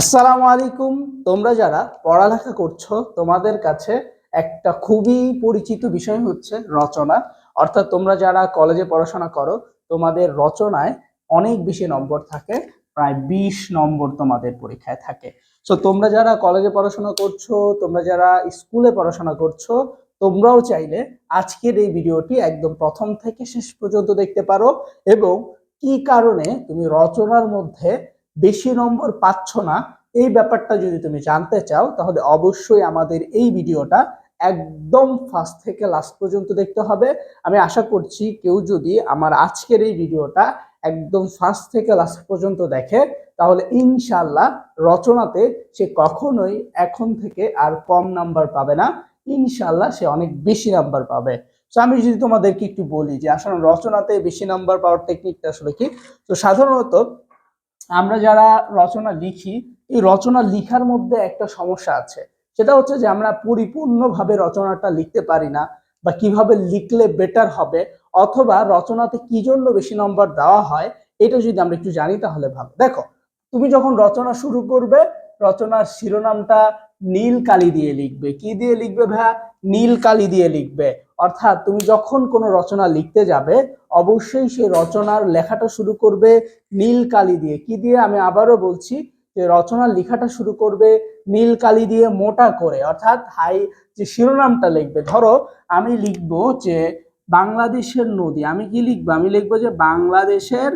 আসসালামু আলাইকুম। তোমরা যারা পড়ালেখা করছ, তোমাদের কাছে একটা খুবই পরিচিত বিষয় হচ্ছে রচনা। অর্থাৎ তোমরা যারা কলেজে পড়াশোনা করো, তোমাদের রচনায় অনেক বেশি নম্বর থাকে, প্রায় বিশ নম্বর তোমাদের পরীক্ষায় থাকে। সো তোমরা যারা কলেজে পড়াশোনা করছ, তোমরা যারা স্কুলে পড়াশোনা করছ, তোমরাও চাইলে আজকের এই ভিডিওটি একদম প্রথম থেকে শেষ পর্যন্ত দেখতে পারো এবং কি কারণে তুমি রচনার মধ্যে বেশি নম্বর পাচ্ছ না, এই ব্যাপারটা যদি তুমি জানতে চাও, তাহলে অবশ্যই আমাদের এই ভিডিওটা একদম ফার্স্ট থেকে লাস্ট পর্যন্ত দেখতে হবে। আমি আশা করছি কেউ যদি আমার আজকের এই ভিডিওটা একদম ফার্স্ট থেকে লাস্ট পর্যন্ত দেখে, তাহলে ইনশাল্লাহ রচনাতে সে কখনোই এখন থেকে আর কম নাম্বার পাবে না। ইনশাল্লাহ সে অনেক বেশি নাম্বার পাবে। তো আমি যদি তোমাদেরকে একটু বলি যে, আসলে রচনাতে বেশি নাম্বার পাওয়ার টেকনিকটা আসলে কি? তো সাধারণত আমরা যারা রচনা লিখি, এই রচনা লিখার মধ্যে একটা সমস্যা আছে। সেটা হচ্ছে যে আমরা পরিপূর্ণভাবে রচনাটা লিখতে পারি না বা কীভাবে লিখলে বেটার হবে অথবা রচনাতে কি জন্য বেশি নম্বর দেওয়া হয়, এটা যদি আমরা একটু জানি তাহলে ভালো। দেখো, তুমি যখন রচনা শুরু করবে, রচনার শিরোনামটা নীল কালি দিয়ে লিখবে। কি দিয়ে লিখবে ভাইয়া? নীল কালি দিয়ে লিখবে। অর্থাৎ তুমি যখন কোনো রচনা লিখতে যাবে, অবশ্যই সেই রচনার লেখাটা শুরু করবে নীল কালি দিয়ে। কি দিয়ে? আমি আবারও বলছি যে রচনার লেখাটা শুরু করবে নীল কালি দিয়ে মোটা করে। অর্থাৎ হাই যে শিরোনামটা লিখবে। ধরো, আমি লিখব যে বাংলাদেশের নদী। আমি কি লিখব? আমি লিখব যে বাংলাদেশের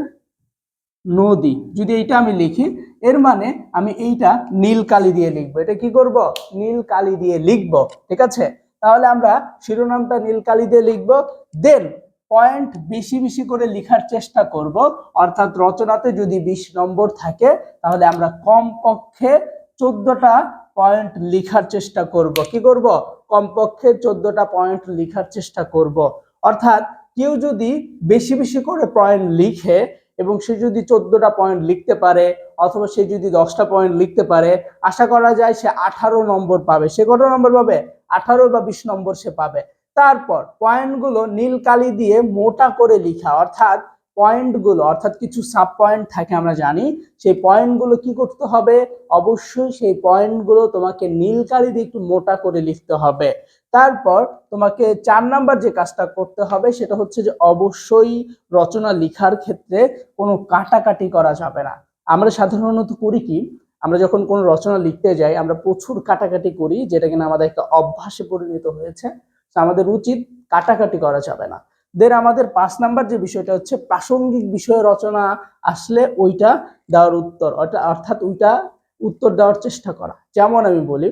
নদী। যদি এইটা আমি লিখি, এর মানে আমি এইটা নীল কালি দিয়ে লিখব। এটা কি করব? নীল কালি দিয়ে লিখব। ঠিক আছে? তাহলে আমরা শিরোনামটা নীল কালি দিয়ে লিখব। দেন পয়েন্ট বেশি বেশি করে লিখার চেষ্টা করব। অর্থাৎ রচনাতে যদি বিশ নম্বর থাকে, তাহলে আমরা কমপক্ষে চোদ্দটা পয়েন্ট লিখার চেষ্টা করব। কি করব? কমপক্ষে চোদ্দটা পয়েন্ট লিখার চেষ্টা করব। অর্থাৎ কেউ যদি বেশি বেশি করে পয়েন্ট লিখে এবং সে যদি চোদ্দটা পয়েন্ট লিখতে পারে অথবা সে যদি দশটা পয়েন্ট লিখতে পারে, আশা করা যায় সে আঠারো নম্বর পাবে। সে কত নম্বর পাবে? আঠারো বা বিশ নম্বর সে পাবে। তারপর পয়েন্টগুলো নীল কালি দিয়ে মোটা করে লিখা, অর্থাৎ পয়েন্টগুলো, অর্থাৎ কিছু সাব পয়েন্ট থাকে আমরা জানি, সেই পয়েন্টগুলো কি করতে হবে? অবশ্যই সেই পয়েন্টগুলো তোমাকে নীল কালি দিয়ে একটু মোটা করে লিখতে হবে। তারপর তোমাকে চার নাম্বার যে কাজটা করতে হবে, সেটা হচ্ছে যে অবশ্যই রচনা লিখার ক্ষেত্রে কোনো কাটাকাটি করা যাবে না। আমরা সাধারণত করি কি আমরা যখন কোনো রচনা লিখতে যাই, আমরা প্রচুর কাটাকাটি করি, যেটা কিনা আমাদের একটা অভ্যাসে পরিণত হয়েছে। আমাদের উচিত কাটাকাটি করা যাবে না। দের আমাদের পাঁচ নাম্বার যে বিষয়টা হচ্ছে, প্রাসঙ্গিক বিষয় রচনা আসলে ওইটা দেওয়ার উত্তর অর্থাৎ ওইটা উত্তর দেওয়ার চেষ্টা করা। যেমন আমি বলি,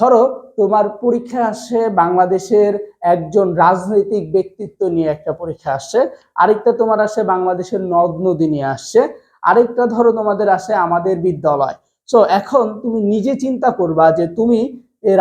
ধরো তোমার পরীক্ষা আসছে বাংলাদেশের একজন রাজনৈতিক ব্যক্তিত্ব নিয়ে একটা পরীক্ষা আসছে আরেকটা তোমার আসে বাংলাদেশের নদ নদী নিয়ে আসছে আরেকটা ধরো তোমাদের আসে আমাদের বিদ্যালয়। সো এখন তুমি নিজে চিন্তা করবা যে তুমি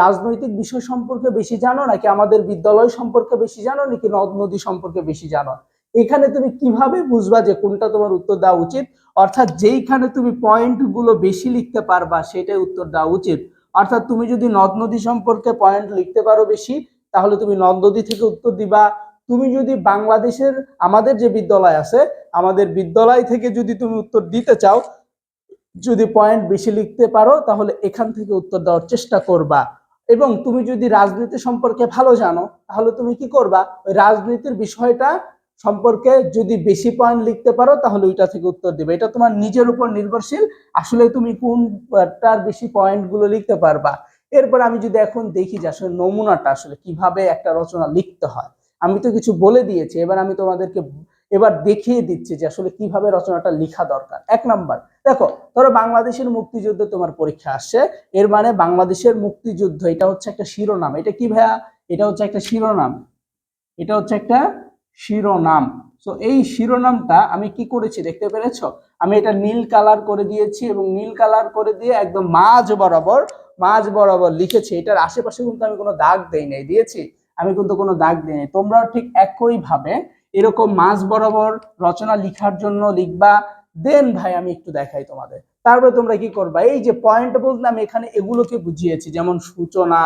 রাজনৈতিক বিষয় সম্পর্কে বেশি জানো নাকি আমাদের বিদ্যালয় সম্পর্কে বেশি জানো নাকি নদ নদী সম্পর্কে বেশি জানো? এখানে তুমি কীভাবে বুঝবা যে কোনটা তোমার উত্তর দেওয়া উচিত? অর্থাৎ যেইখানে তুমি পয়েন্টগুলো বেশি লিখতে পারবা সেটাই উত্তর দেওয়া উচিত। অর্থাৎ তুমি যদি নদ নদী সম্পর্কে পয়েন্ট লিখতে পারো বেশি, তাহলে তুমি নদ নদী থেকে উত্তর দিবা। তুমি যদি বাংলাদেশের আমাদের যে বিদ্যালয় আছে, আমাদের বিদ্যালয় থেকে যদি তুমি উত্তর দিতে চাও যদি পয়েন্ট বেশি লিখতে পারো, তাহলে এখান থেকে উত্তর দেওয়ার চেষ্টা করবা। এবং তুমি যদি রাজনীতি সম্পর্কে ভালো জানো, তাহলে তুমি কি করবা? ওই রাজনীতির বিষয়টা সম্পর্কে যদি বেশি পয়েন্ট লিখতে পারো, তাহলে ওইটা থেকে উত্তর দেবে। এটা তোমার নিজের উপর নির্ভরশীল। আসলে তুমি কোনটার বেশি পয়েন্টগুলো লিখতে পারবা। এরপর আমি যদি এখন দেখি যে আসলে নমুনাটা আসলে কীভাবে একটা রচনা লিখতে হয়, আমি তো কিছু বলে দিয়েছি। এবার আমি তোমাদেরকে এবার দেখিয়ে দিচ্ছি যে আসলে কীভাবে রচনাটা লেখা দরকার। এক নাম্বার, দেখো, ধরো বাংলাদেশের মুক্তিযুদ্ধ তোমার পরীক্ষা আসছে, এর মানে বাংলাদেশের মুক্তিযুদ্ধ, এটা হচ্ছে একটা শিরোনাম। এটা কি ভাইয়া? এটা হচ্ছে একটা শিরোনাম। এটা হচ্ছে একটা শিরোনাম। তো এই শিরোনামটা আমি কি করেছি দেখতে পেরেছ? আমি এটা নীল কালার করে দিয়েছি এবং নীল কালার করে দিয়ে একদম মাঝ বরাবর মাঝ বরাবর লিখেছি। এটার আশেপাশে কিন্তু আমি কোনো দাগ দেই নাই, দিয়েছি? আমি কিন্তু কোনো দাগ দিই নাই। তোমরাও ঠিক একই ভাবে এরকম মাঝ বরাবর রচনা লিখার জন্য লিখবা। দেন ভাই, আমি একটু দেখাই তোমাদের। তারপরে তোমরা কি করবা? এই যে পয়েন্ট বলতে আমি এখানে এগুলোকে বুঝিয়েছি, যেমন সূচনা,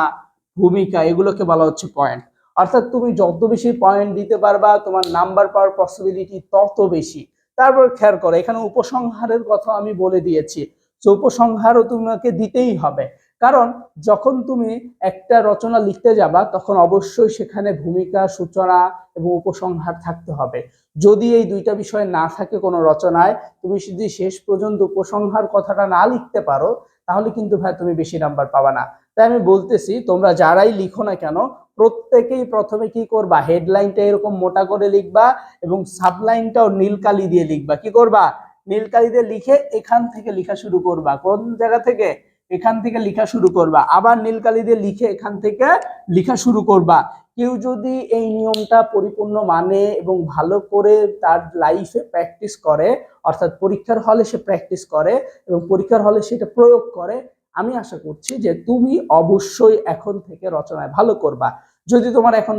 ভূমিকা, এগুলোকে বলা হচ্ছে পয়েন্ট অর্থাৎ তুমি যত বেশি পয়েন্ট দিতে পারবা, তোমার নাম্বার পাওয়ার পসিবিলিটি তত বেশি। তারপর খেয়াল করো, এখানে উপসংহারের কথা আমি বলে দিয়েছি। তো উপসংহারও তোমাকে দিতেই হবে। কারণ যখন তুমি একটা রচনা লিখতে যাবা, তখন অবশ্যই সেখানে ভূমিকা, সূচনা এবং উপসংহার থাকতে হবে। যদি এই দুইটা বিষয় না থাকে কোনো রচনায়, তুমি যদি শেষ পর্যন্ত উপসংহার কথাটা না লিখতে পারো, তাহলে কিন্তু ভাই তুমি বেশি নাম্বার পাবা না। তাই আমি বলতেছি, তোমরা যারাই লিখো না কেন, প্রত্যেকেই প্রথমে কি করবা? হেডলাইনটা এরকম মোটা করে লিখবা এবং সাবলাইনটাও নীল কালি দিয়ে লিখবা। কি করবা? নীল কালি দিয়ে লিখে এখান থেকে লিখা শুরু করবা। কোন জায়গা থেকে? এখান থেকে লিখা শুরু করবা। আবার নীলকালি দিয়ে লিখে এখান থেকে লিখা শুরু করবা। কেউ যদি এই নিয়মটা পরিপূর্ণ মানে এবং ভালো করে তার লাইফে প্র্যাকটিস করে, অর্থাৎ পরীক্ষার হলে সে প্র্যাকটিস করে এবং পরীক্ষার হলে সেটা প্রয়োগ করে, আমি আশা করছি যে তুমি অবশ্যই এখন থেকে রচনায় ভালো করবা। যদি তোমার এখন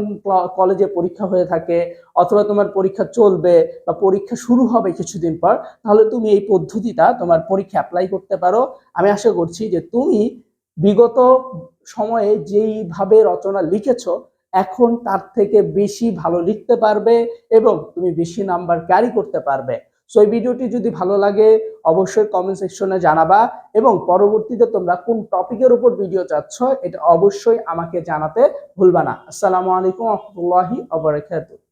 কলেজে পরীক্ষা হয়ে থাকে অথবা তোমার পরীক্ষা চলবে বা পরীক্ষা শুরু হবে কিছুদিন পর, তাহলে তুমি এই পদ্ধতিটা তোমার পরীক্ষা অ্যাপ্লাই করতে পারো। আমি আশা করছি যে তুমি বিগত সময়ে যেইভাবে রচনা লিখেছো, এখন তার থেকে বেশি ভালো লিখতে পারবে এবং তুমি বেশি নাম্বার ক্যারি করতে পারবে। সো এই ভিডিওটি যদি ভালো লাগে, অবশ্যই কমেন্ট সেকশনে জানাবা এবং পরবর্তীতে তোমরা কোন টপিকের উপর ভিডিও চাচ্ছ, এটা অবশ্যই আমাকে জানাতে ভুলবা না। আসসালামু আলাইকুম রহমতুল্লাহি আবরাকাতুহ